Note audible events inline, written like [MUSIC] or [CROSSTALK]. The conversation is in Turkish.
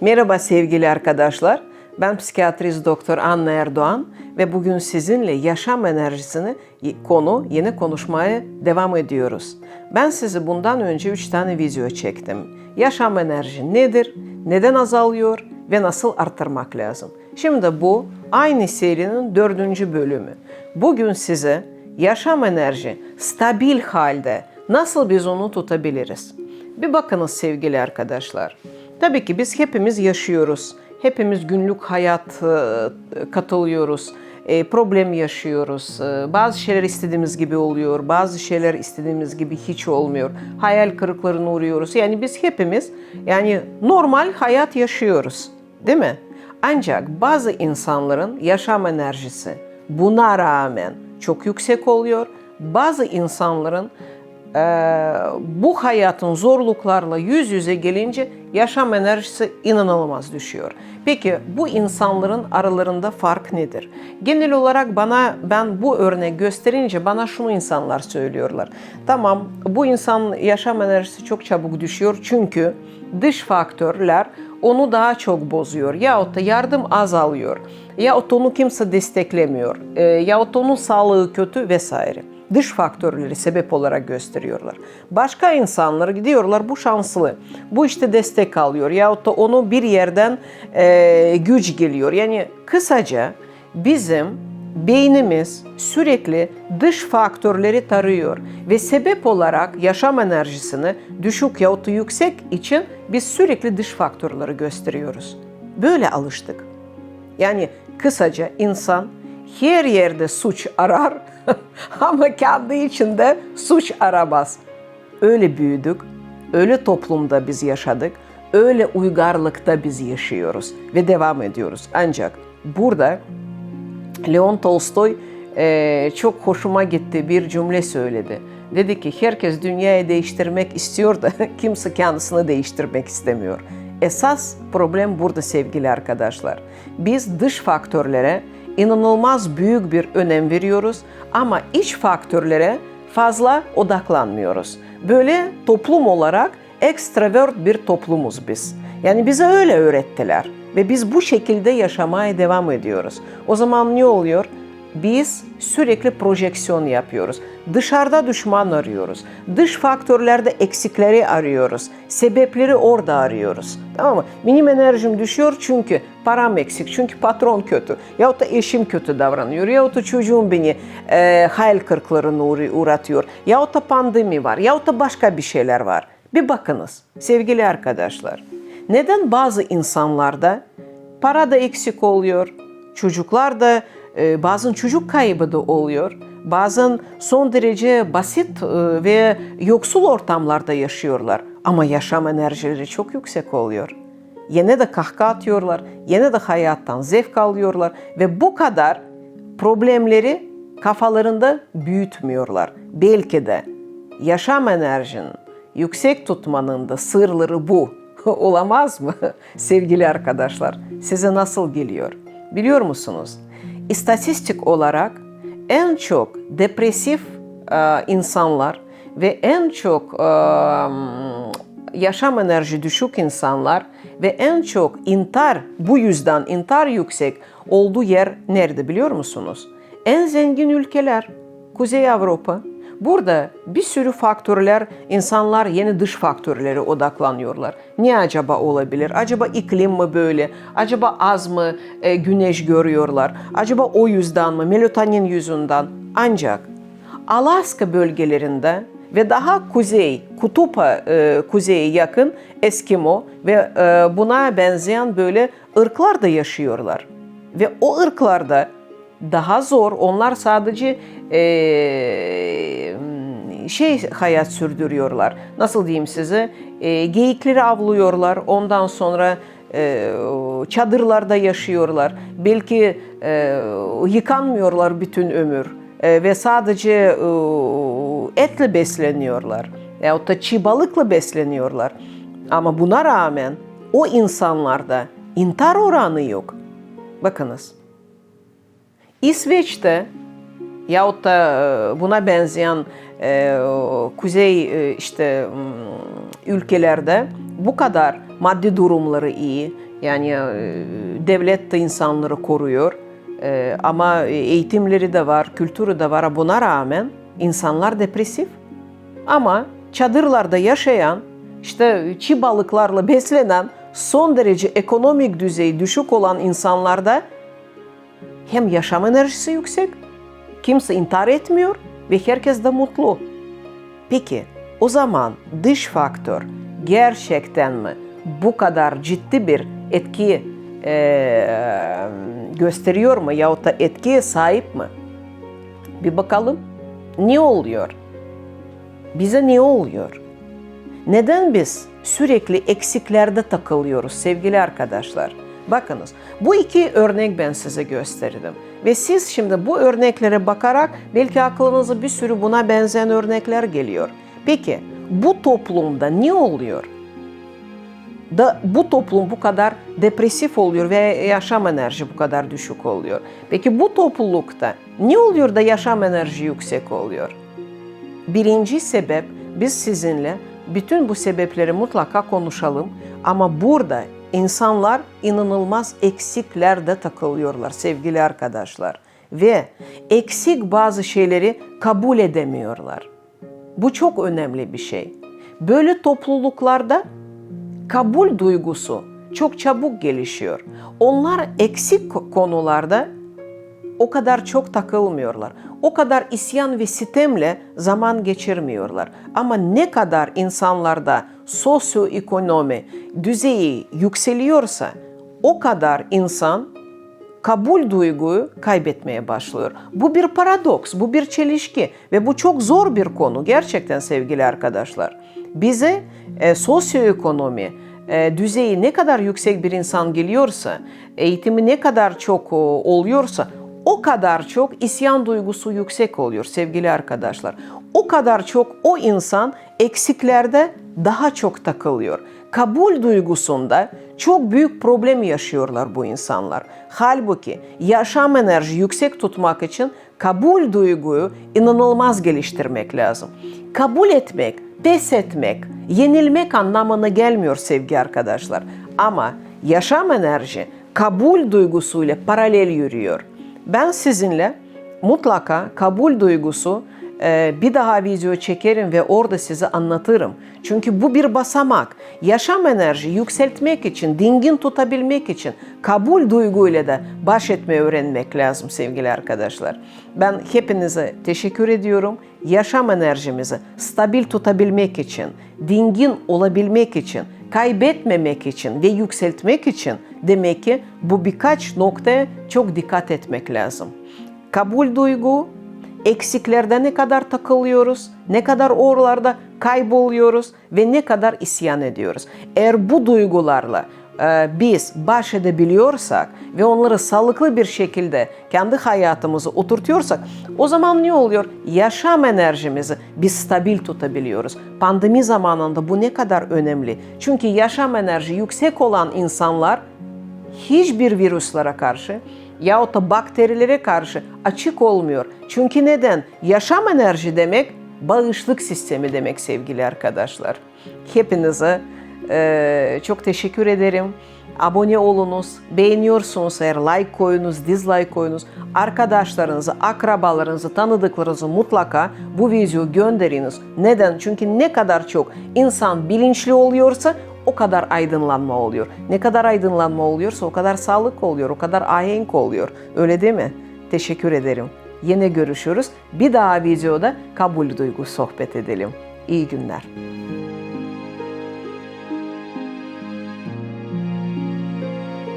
Merhaba sevgili arkadaşlar. Ben psikiyatrist doktor Anna Erdoğan ve bugün sizinle yaşam enerjisini konu yeni konuşmaya devam ediyoruz. Ben size bundan önce 3 tane video çektim. Yaşam enerji nedir? Neden azalıyor? Ve nasıl arttırmak lazım? Şimdi bu aynı serinin dördüncü bölümü. Bugün size yaşam enerji stabil halde nasıl biz onu tutabiliriz? Bir bakınız sevgili arkadaşlar. Tabii ki biz hepimiz yaşıyoruz. Hepimiz günlük hayat e, katılıyoruz. E, problem yaşıyoruz. E, bazı şeyler istediğimiz gibi oluyor. Bazı şeyler istediğimiz gibi hiç olmuyor. Hayal kırıklarına uğruyoruz. Yani biz hepimiz yani normal hayat yaşıyoruz. Değil mi? Ancak bazı insanların yaşam enerjisi buna rağmen çok yüksek oluyor. Bazı insanların e, bu hayatın zorluklarla yüz yüze gelince yaşam enerjisi inanılmaz düşüyor. Peki bu insanların aralarında fark nedir? Genel olarak bana ben bu örneği gösterince bana şunu insanlar söylüyorlar. Tamam bu insan yaşam enerjisi çok çabuk düşüyor çünkü dış faktörler onu daha çok bozuyor. Yahut da yardım azalıyor. Yahut onu kimse desteklemiyor. E, yahut onun sağlığı kötü vesaire dış faktörleri sebep olarak gösteriyorlar. Başka insanlar gidiyorlar bu şanslı. Bu işte destek alıyor yahut da onu bir yerden e, güç geliyor. Yani kısaca bizim beynimiz sürekli dış faktörleri tarıyor ve sebep olarak yaşam enerjisini düşük yahut da yüksek için biz sürekli dış faktörleri gösteriyoruz. Böyle alıştık. Yani kısaca insan her yerde suç arar [LAUGHS] ama kendi içinde suç aramaz. Öyle büyüdük, öyle toplumda biz yaşadık, öyle uygarlıkta biz yaşıyoruz ve devam ediyoruz. Ancak burada Leon Tolstoy e, çok hoşuma gitti bir cümle söyledi. Dedi ki herkes dünyayı değiştirmek istiyor da [LAUGHS] kimse kendisini değiştirmek istemiyor. Esas problem burada sevgili arkadaşlar. Biz dış faktörlere inanılmaz büyük bir önem veriyoruz ama iç faktörlere fazla odaklanmıyoruz. Böyle toplum olarak ekstravert bir toplumuz biz. Yani bize öyle öğrettiler ve biz bu şekilde yaşamaya devam ediyoruz. O zaman ne oluyor? Biz sürekli projeksiyon yapıyoruz. Dışarıda düşman arıyoruz. Dış faktörlerde eksikleri arıyoruz. Sebepleri orada arıyoruz. Tamam mı? Benim enerjim düşüyor çünkü param eksik, çünkü patron kötü. Yahut da eşim kötü davranıyor. Yahut da çocuğum beni e, hayal kırıklarına uğratıyor. Yahut da pandemi var. Yahut da başka bir şeyler var. Bir bakınız sevgili arkadaşlar. Neden bazı insanlarda para da eksik oluyor, çocuklar da bazen çocuk kaybı da oluyor. Bazen son derece basit e, ve yoksul ortamlarda yaşıyorlar. Ama yaşam enerjileri çok yüksek oluyor. Yine de kahkaha atıyorlar, yine de hayattan zevk alıyorlar ve bu kadar problemleri kafalarında büyütmüyorlar. Belki de yaşam enerjinin yüksek tutmanın da sırları bu. [LAUGHS] Olamaz mı [LAUGHS] sevgili arkadaşlar? Size nasıl geliyor? Biliyor musunuz? İstatistik olarak en çok depresif e, insanlar ve en çok e, yaşam enerji düşük insanlar ve en çok intihar bu yüzden intihar yüksek olduğu yer nerede biliyor musunuz? En zengin ülkeler Kuzey Avrupa, Burada bir sürü faktörler, insanlar yeni dış faktörlere odaklanıyorlar. Ne acaba olabilir? Acaba iklim mi böyle? Acaba az mı e, güneş görüyorlar? Acaba o yüzden mi? Melatonin yüzünden. Ancak Alaska bölgelerinde ve daha kuzey, kutupa e, kuzeye yakın Eskimo ve e, buna benzeyen böyle ırklar da yaşıyorlar. Ve o ırklarda daha zor. Onlar sadece e, şey hayat sürdürüyorlar. Nasıl diyeyim size? E, geyikleri avlıyorlar. Ondan sonra e, çadırlarda yaşıyorlar. Belki e, yıkanmıyorlar bütün ömür. E, ve sadece e, etle besleniyorlar. Yahut da çiğ balıkla besleniyorlar. Ama buna rağmen o insanlarda intihar oranı yok. Bakınız. İsveç'te yahut da buna benzeyen e, kuzey e, işte ülkelerde bu kadar maddi durumları iyi. Yani e, devlet de insanları koruyor. E, ama eğitimleri de var, kültürü de var. Buna rağmen insanlar depresif. Ama çadırlarda yaşayan, işte çiğ balıklarla beslenen, son derece ekonomik düzeyi düşük olan insanlarda hem yaşam enerjisi yüksek, kimse intihar etmiyor ve herkes de mutlu. Peki o zaman dış faktör gerçekten mi bu kadar ciddi bir etki e, gösteriyor mu yahut da etkiye sahip mi? Bir bakalım ne oluyor? Bize ne oluyor? Neden biz sürekli eksiklerde takılıyoruz sevgili arkadaşlar? Bakınız bu iki örnek ben size gösterdim. Ve siz şimdi bu örneklere bakarak belki aklınıza bir sürü buna benzeyen örnekler geliyor. Peki bu toplumda ne oluyor? Da bu toplum bu kadar depresif oluyor ve yaşam enerji bu kadar düşük oluyor. Peki bu toplulukta ne oluyor da yaşam enerji yüksek oluyor? Birinci sebep biz sizinle bütün bu sebepleri mutlaka konuşalım ama burada insanlar inanılmaz eksiklerde takılıyorlar sevgili arkadaşlar ve eksik bazı şeyleri kabul edemiyorlar. Bu çok önemli bir şey. Böyle topluluklarda kabul duygusu çok çabuk gelişiyor. Onlar eksik konularda o kadar çok takılmıyorlar. O kadar isyan ve sitemle zaman geçirmiyorlar. Ama ne kadar insanlarda sosyoekonomi düzeyi yükseliyorsa o kadar insan kabul duyguyu kaybetmeye başlıyor. Bu bir paradoks, bu bir çelişki ve bu çok zor bir konu gerçekten sevgili arkadaşlar. Bize e, sosyoekonomi e, düzeyi ne kadar yüksek bir insan geliyorsa, eğitimi ne kadar çok o, oluyorsa o kadar çok isyan duygusu yüksek oluyor sevgili arkadaşlar. O kadar çok o insan eksiklerde daha çok takılıyor. Kabul duygusunda çok büyük problem yaşıyorlar bu insanlar. Halbuki yaşam enerji yüksek tutmak için kabul duyguyu inanılmaz geliştirmek lazım. Kabul etmek, pes etmek, yenilmek anlamına gelmiyor sevgi arkadaşlar. Ama yaşam enerji kabul duygusuyla paralel yürüyor. Ben sizinle mutlaka kabul duygusu e, bir daha video çekerim ve orada size anlatırım. Çünkü bu bir basamak. Yaşam enerji yükseltmek için, dingin tutabilmek için kabul duyguyla da baş etmeyi öğrenmek lazım sevgili arkadaşlar. Ben hepinize teşekkür ediyorum. Yaşam enerjimizi stabil tutabilmek için, dingin olabilmek için, kaybetmemek için ve yükseltmek için demek ki bu birkaç noktaya çok dikkat etmek lazım. Kabul duygu, eksiklerde ne kadar takılıyoruz, ne kadar oralarda kayboluyoruz ve ne kadar isyan ediyoruz. Eğer bu duygularla biz baş edebiliyorsak ve onları sağlıklı bir şekilde kendi hayatımızı oturtuyorsak o zaman ne oluyor? Yaşam enerjimizi biz stabil tutabiliyoruz. Pandemi zamanında bu ne kadar önemli. Çünkü yaşam enerji yüksek olan insanlar hiçbir virüslere karşı yahut da bakterilere karşı açık olmuyor. Çünkü neden? Yaşam enerji demek bağışıklık sistemi demek sevgili arkadaşlar. Hepinize e, çok teşekkür ederim. Abone olunuz, beğeniyorsunuz eğer like koyunuz, dislike koyunuz. Arkadaşlarınızı, akrabalarınızı, tanıdıklarınızı mutlaka bu videoyu gönderiniz. Neden? Çünkü ne kadar çok insan bilinçli oluyorsa o kadar aydınlanma oluyor. Ne kadar aydınlanma oluyorsa o kadar sağlık oluyor, o kadar ahenk oluyor. Öyle değil mi? Teşekkür ederim. Yine görüşürüz. Bir daha videoda kabul duygu sohbet edelim. İyi günler.